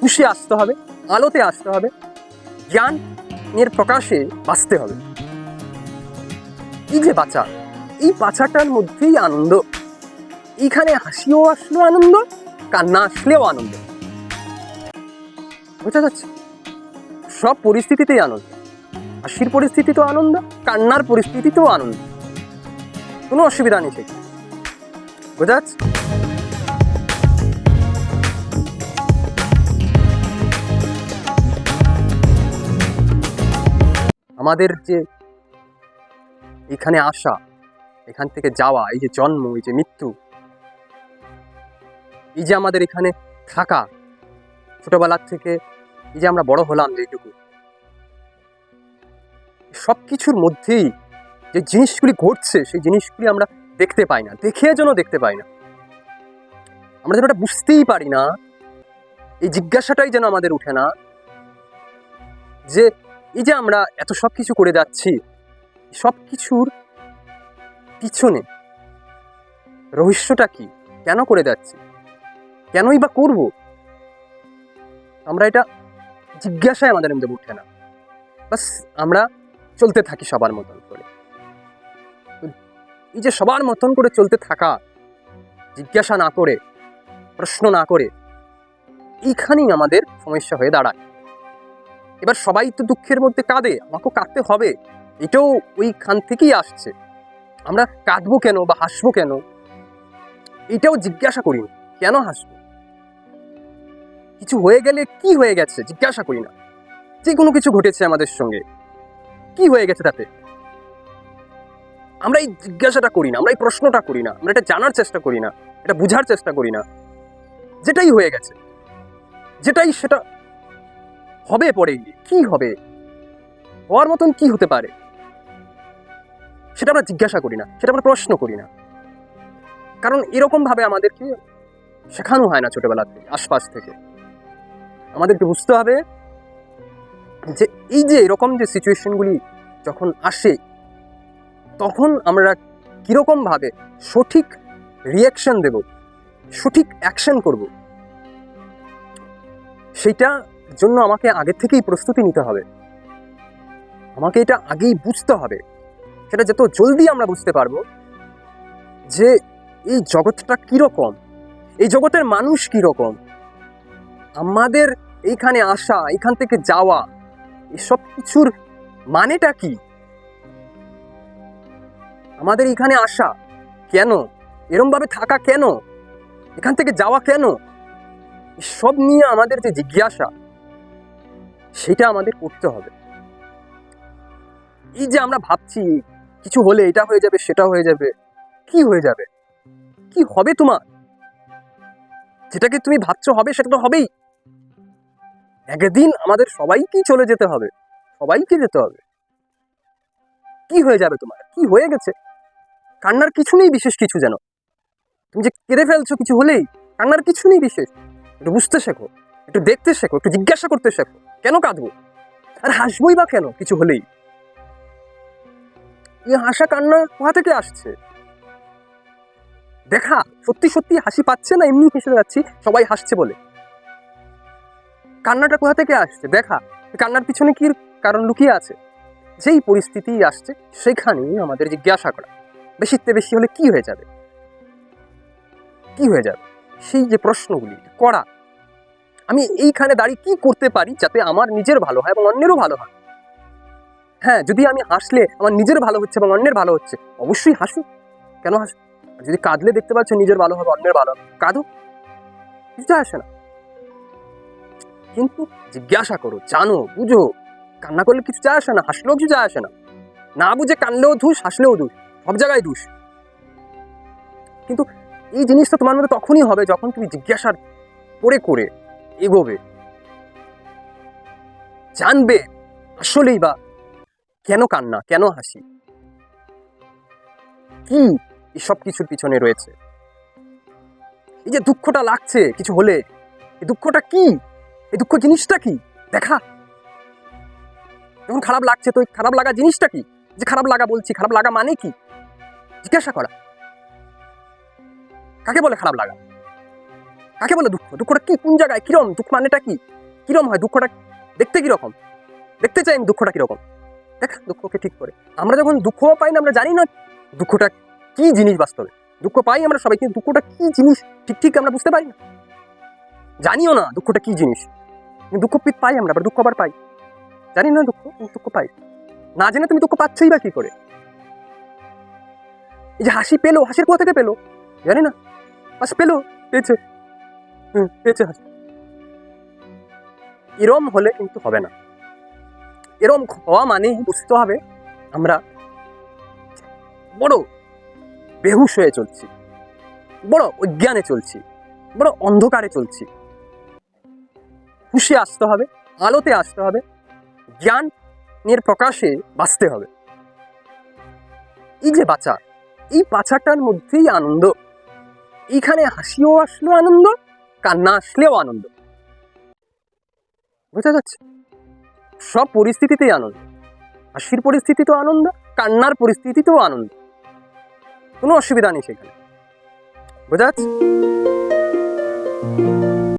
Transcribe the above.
খুশি আসতে হবে, আলোতে আসতে হবে জ্ঞান এর প্রকাশে বাঁচতে হবে। এই যে বাঁচা, এই বাঁচাটার মধ্যেই আনন্দ। এইখানে হাসিও আসলেও আনন্দ, কান্না আসলেও আনন্দ। বোঝা যাচ্ছে? সব পরিস্থিতিতেই আনন্দ। হাসির পরিস্থিতিতেও আনন্দ, কান্নার পরিস্থিতিতেও আনন্দ। কোনো অসুবিধা নেই সেখানে বোঝা যাচ্ছে? আমাদের যে এখানে আসা, এখান থেকে যাওয়া, এই যে জন্ম, এই যে মৃত্যু, এই যে আমাদের এখানে থাকা, ছোটবেলার থেকে এই যে আমরা বড় হলাম যেটুকু সব কিছুর মধ্যেই যে জিনিসগুলি ঘটছে, সেই জিনিসগুলি আমরা দেখতে পাই না, দেখে যেন দেখতে পাই না। আমরা যেন ওটা বুঝতেই পারি না, এই জিজ্ঞাসাটাই যেন আমাদের উঠে না, যে এই যে আমরা এত সব কিছু করে যাচ্ছি সব কিছুর পিছনে রহস্যটা কি? কেন করে যাচ্ছি? কেনই বা করব? আমরা এটা জিজ্ঞাসায় আমাদের মধ্যে উঠে না। বাস, আমরা চলতে থাকি সবার মতন করে। এই যে সবার মতন করে চলতে থাকা, জিজ্ঞাসা না করে, প্রশ্ন না করে, এইখানেই আমাদের সমস্যা হয়ে দাঁড়ায়। এবার সবাই তো দুঃখের মধ্যে কাঁদে, আমাকেও কাঁদতে হবে। এটাও ওইখান থেকেই আসছে। আমরা কাঁদবো কেন বা হাসবো কেন? এটাও জিজ্ঞাসা করি না। কেন হাসবো? কিছু হয়ে গেলে কি হয়ে গেছে? জিজ্ঞাসা করি না। যে কোনো কিছু ঘটেছে আমাদের সঙ্গে। কি হয়ে গেছে তাতে? আমরা এই জিজ্ঞাসাটা করি না, আমরা এই প্রশ্নটা করি না, আমরা এটা জানার চেষ্টা করি না, এটা বুঝার চেষ্টা করি না। যেটাই হয়ে গেছে। যেটাই সেটা হবে পরে? কি হবে? হওয়ার মতন কি হতে পারে? সেটা আমরা জিজ্ঞাসা করি না, সেটা আমরা প্রশ্ন করি না। কারণ এরকম ভাবে আমাদেরকে শেখানো হয় না ছোটবেলা থেকে, আশপাশ থেকে। আমাদেরকে বুঝতে হবে যে এই যে এরকম যে সিচুয়েশনগুলি যখন আসে, তখন আমরা কীরকমভাবে সঠিক রিয়াকশন দেব, সঠিক অ্যাকশন করব? সেইটা জন্য আমাকে আগে থেকেই প্রস্তুতি নিতে হবে। আমাকে এটা আগেই বুঝতে হবে। সেটা যত জলদি আমরা বুঝতে পারব যে এই জগৎটা কীরকম, এই জগতের মানুষ কীরকম, আমাদের এইখানে আসা এখান থেকে যাওয়া, এসব কিছুর মানেটা কি? আমাদের এখানে আসা কেন? এরমভাবে থাকা কেন? এখান থেকে যাওয়া কেন? সব নিয়ে আমাদের যে জিজ্ঞাসা সেটা আমাদের করতে হবে। এই যে আমরা ভাবছি, কিছু হলে এটা হয়ে যাবে, সেটা হয়ে যাবে, কি হয়ে যাবে? কি হবে তোমার? যেটাকে তুমি ভাবছ হবে, সেটা তো হবেই। একদিন আমাদের সবাইকেই চলে যেতে হবে, সবাইকে যেতে হবে। কি হয়ে যাবে তোমার? কি হয়ে গেছে? কান্নার কিছু নেই বিশেষ কিছু যেন। তুমি যে কেঁদে ফেলছো কিছু হলেই, কান্নার কিছু নেই বিশেষ। একটু বুঝতে শেখো, একটু দেখতে শেখো, একটু জিজ্ঞাসা করতে শেখো। কেন কাঁদবো? আর হাসবোই বা কেন কিছু হলেই? হাসা কান্না কোথা থেকে আসছে? দেখা, সত্যি সত্যি হাসি পাচ্ছে না এমনি হেসে যাচ্ছি, সবাই হাসছে বলে। কান্নাটা কোথা থেকে আসছে? দেখা, কান্নার পিছনে কি কারণ লুকিয়ে আছে? যেই পরিস্থিতি আসছে, সেখানেই আমাদের জিজ্ঞাসা করা। বেশিতে বেশি হলে কি হয়ে যাবে? কি হয়ে যাবে? সেই যে প্রশ্নগুলি করা আমি এইখানে দাঁড়িয়ে কি করতে পারি যাতে আমার নিজের ভালো হয় এবং অন্যেরও ভালো হয়? হ্যাঁ যদি আমি হাসলে আমার নিজের ভালো হচ্ছে এবং অন্যের ভালো হচ্ছে, অবশ্যই হাসু কেন হাসু যদি কাঁদলে দেখতে পাচ্ছ নিজের ভালো হবে, অন্যের ভালো হবে, কাঁদো। কিছু আসে না। কিন্তু জিজ্ঞাসা করো, জানো, বুঝো, কান্না করলে কিছু যায় আসে না, হাসলেও কিছু যায় আসে না। না বুঝে কানলেও ধুস, হাসলেও ধুস, সব জায়গায় ধুস। কিন্তু এই জিনিসটা তোমার মধ্যে তখনই হবে যখন তুমি জিজ্ঞাসার করে করে এগোবে। জানবে আসলেই বা কেন কান্না, কেন হাসি? কি এসব কিছুর পিছনে রয়েছে? এই যে দুঃখটা লাগছে কিছু হলে এই দুঃখটা কি? এই দুঃখ জিনিসটা কি? দেখা। যখন খারাপ লাগছে তো খারাপ লাগা জিনিসটা কি? যে খারাপ লাগা বলছি, খারাপ লাগা মানে কি? জিজ্ঞাসা করা। কাকে বলে খারাপ লাগা? কাকে বলে দুঃখ? দুঃখটা কি? কোন জায়গায়? কিরম? দুঃখ মানেটা কি? কিরম হয় দুঃখটা? দেখতে কীরকম? দেখতে চাই আমি দুঃখটা কীরকম? দেখ, দুঃখকে ঠিক করে। আমরা যখন দুঃখও পাই না, আমরা জানি না দুঃখটা কি জিনিস বাস্তবে। দুঃখ পাই আমরা সবাই, কিন্তু দুঃখটা কি জিনিস? ঠিক ঠিক আমরা বুঝতে পারি না। জানিও না দুঃখটা কি জিনিস? দুঃখ পি- পাই আমরা দুঃখ আবার পাই। জানি না দুঃখ দুঃখ পাই। না জেনে তুমি দুঃখ পাচ্ছই বা কি করে? এই যে হাসি পেল, হাসির কোথা থেকে পেল? জানি না। বাস পেল, পেয়েছে। পেয়েছে হাসি। এরম হলে কিন্তু হবে না। এরম হওয়া মানে বুঝতে হবে আমরা বড় বেহুশ হয়ে চলছি। বড় অজ্ঞানে চলছি। বড় অন্ধকারে চলছি। হুশে আসতে হবে, আলোতে আসতে হবে জ্ঞানের প্রকাশে বাঁচতে হবে। এই যে বাঁচা এই বাঁচাটার মধ্যেই আনন্দ। এইখানে হাসিও আসলো আনন্দ কান্না আসলেও আনন্দ। বোঝা যাচ্ছে? সব পরিস্থিতিতেই আনন্দ। হাসির পরিস্থিতিতেও আনন্দ, কান্নার পরিস্থিতিতেও আনন্দ। কোনো অসুবিধা নেই সেখানে। বোঝা যাচ্ছে?